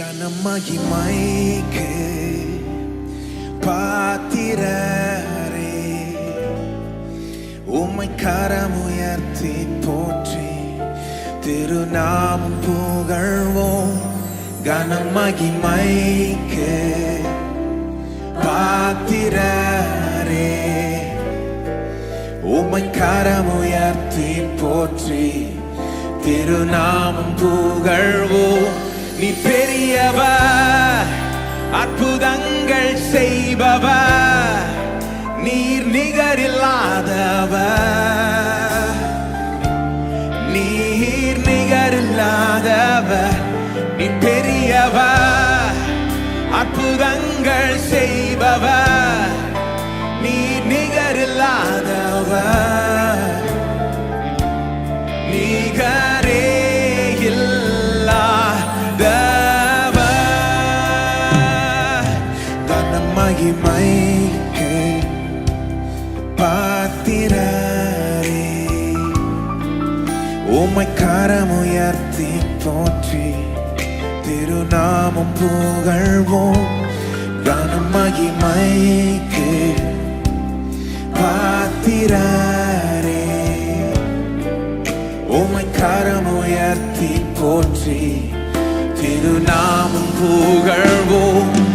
மகிமைக்கு பாத்திரரே. உம்மை கரமுயர்த்தி போற்றி திருநாமம் புகழ்வோம். கனம் மகிமைக்கு பாத்திரரே. உம்மை கரமுயர்த்தி போற்றி திருநாமம் புகழ்வோம். நீ பெரியவ அற்புதங்கள் செய்பவ நீர் நிகரில்லாதவ. நீர் நிகரில்லாதவ. நீ பெரியவ அற்புதங்கள் செய்பவ. நீர் நிகரில்லாதவர் மகிமைக்கு பாத்திரரே. உம்மை கரமுயர்த்தி போற்றி திருநாமம் புகழ்வோம். கனம் மகிமைக்கு பாத்திரரே. உம்மை கரமுயர்த்தி போற்றி திருநாமம் புகழ்வோம்.